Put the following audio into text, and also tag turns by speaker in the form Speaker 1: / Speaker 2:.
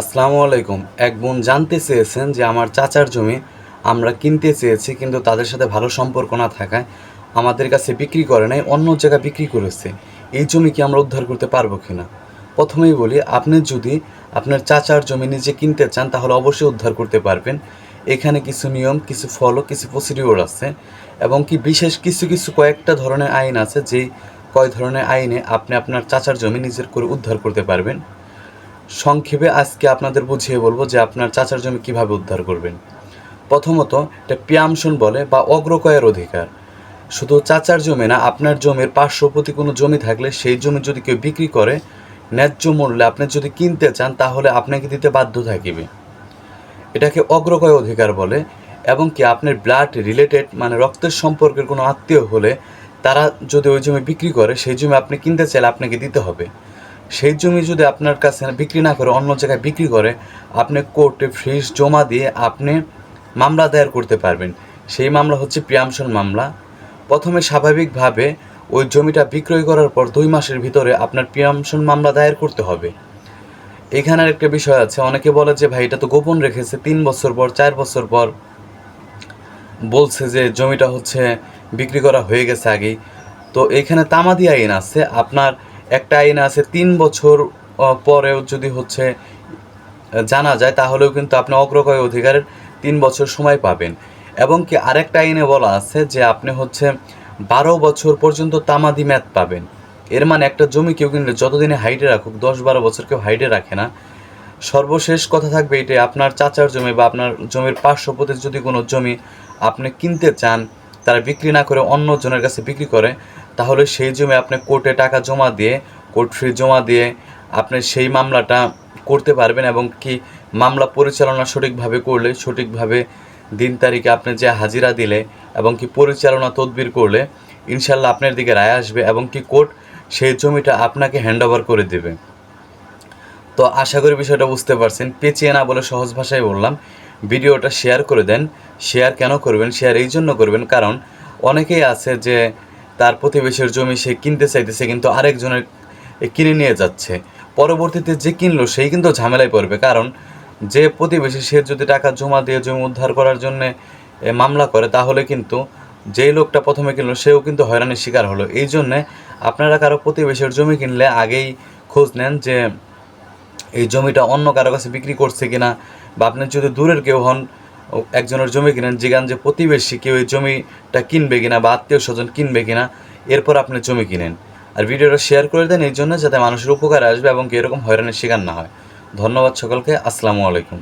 Speaker 1: আসসালামু আলাইকুম। এক বোন জানতে চেয়েছেন যে আমার চাচার জমি আমরা কিনতে চেয়েছি, কিন্তু তাদের সাথে ভালো সম্পর্ক না থাকায় আমাদের কাছে বিক্রি করে নাই, অন্য জায়গায় বিক্রি করেছে। এই জমি কি আমরা উদ্ধার করতে পারব কিনা? প্রথমেই বলি, আপনি যদি আপনার চাচার জমি নিজে কিনতে চান, তাহলে অবশ্যই উদ্ধার করতে পারবেন। এখানে কিছু নিয়ম, কিছু ফলো, কিছু প্রসিডিওর আছে, এবং কি বিশেষ কিছু কিছু কয়েকটা ধরনের আইন আছে, যেই কয় ধরনের আইনে আপনি আপনার চাচার জমি নিজের করে উদ্ধার করতে পারবেন। সংক্ষেপে আজকে আপনাদের বুঝিয়ে বলব যে আপনার চাচার জমি কীভাবে উদ্ধার করবেন। প্রথমত, এটা পিয়ামশন বলে বা অগ্রকয়ের অধিকার। শুধু চাচার জমি না, আপনার জমির পার্শ্ববর্তী কোনো জমি থাকলে সেই জমি যদি কেউ বিক্রি করে, ন্যায্য মূল্যে আপনি যদি কিনতে চান, তাহলে আপনাকে দিতে বাধ্য থাকিবে। এটাকে অগ্রকয় অধিকার বলে, এবং কি আপনার ব্লাড রিলেটেড মানে রক্তের সম্পর্কের কোনো আত্মীয় হলে, তারা যদি ওই জমি বিক্রি করে, সেই জমি আপনি কিনতে চাইলে আপনাকে দিতে হবে। সেই জমি যদি আপনার কাছে বিক্রি না করে, অন্য জায়গায় বিক্রি করে, আপনি কোর্টে ফ্রিজ জমা দিয়ে আপনি মামলা দায়ের করতে পারবেন। সেই মামলা হচ্ছে প্রিয়ামশন মামলা। প্রথমে স্বাভাবিকভাবে ওই জমিটা বিক্রয় করার পর দুই মাসের ভিতরে আপনার প্রিয়ামশন মামলা দায়ের করতে হবে। এখানে একটা বিষয় আছে, অনেকে বলে যে, ভাই, এটা তো গোপন রেখেছে, তিন বছর পর, চার বছর পর। বলছে যে, জমিটা হচ্ছে বিক্রি করা হয়ে গেছে আগেই। তো এখানে তামাদি আইন আছে, আপনার একটা আইন আছে, তিন বছর পরেও যদি হচ্ছে, জানা যায়, তাহলেও কিন্তু আপনি অগ্রগয় অধিকারের তিন বছর সময় পাবেন। এবং কি আরেকটা আইনে বলা আছে যে আপনি হচ্ছে বারো বছর পর্যন্ত তামাদি ম্যাদ পাবেন। এর মানে একটা জমি কেউ কিনলে যতদিনে হাইটে রাখুক, দশ বারো বছর কেউ হাইটে রাখে না। সর্বশেষ কথা থাকবে এটাই, আপনার চাচার জমি বা আপনার জমির পার্শ্বপতি যদি কোনো জমি আপনি কিনতে চান, তারা বিক্রি না করে অন্য জনের কাছে বিক্রি করে তাহলে সেই জমি আপনি কোর্টে টাকা জমা দিয়ে, কোর্ট ফি জমা দিয়ে আপনি সেই মামলাটা করতে পারবেন এবং কি মামলা পরিচালনা সঠিকভাবে করলে, সঠিকভাবে দিন তারিখে আপনি যে হাজিরা দিলে এবং কি পরিচালনা তদবির করলে ইনশাল্লাহ আপনার দিকে রায় আসবে এবং কি কোর্ট সেই জমিটা আপনাকে হ্যান্ড করে দেবে। তো আশা করি বিষয়টা বুঝতে পারছেন। পেঁচিয়ে না বলে সহজ ভাষায় বললাম, ভিডিওটা শেয়ার করে দেন। শেয়ার কেন করবেন? শেয়ার এই জন্য করবেন কারণ অনেকেই আছে যে তার প্রতিবেশীর জমি সে কিনতে চাইতেছে, কিন্তু আরেকজনের কিনে নিয়ে যাচ্ছে। পরবর্তীতে যে কিনলো, সেই কিন্তু ঝামেলায় পড়বে, কারণ যে প্রতিবেশী, সে যদি টাকা জমা দিয়ে জমি উদ্ধার করার জন্যে মামলা করে, তাহলে কিন্তু যেই লোকটা প্রথমে কিনলো, সেও কিন্তু হয়রানির শিকার হলো। এই জন্যে আপনারা কারও প্রতিবেশীর জমি কিনলে আগেই খোঁজ নেন যে, এই জমিটা অন্য কারও কাছে বিক্রি করছে কিনা, বা আপনি যদি দূরের কেউ হন একজনের জমি কিনেন যেখান যে প্রতিবেশী কেউ এই জমিটা কিনবে কিনা বা আত্মীয় স্বজন কিনবে কিনা, এরপর আপনি জমি কিনেন। আর ভিডিওটা শেয়ার করে দেন এই জন্য যাতে মানুষের উপকারে আসবে এবং এরকম হয়রানির শিকার না হয়। ধন্যবাদ সকলকে, আসসালামু আলাইকুম।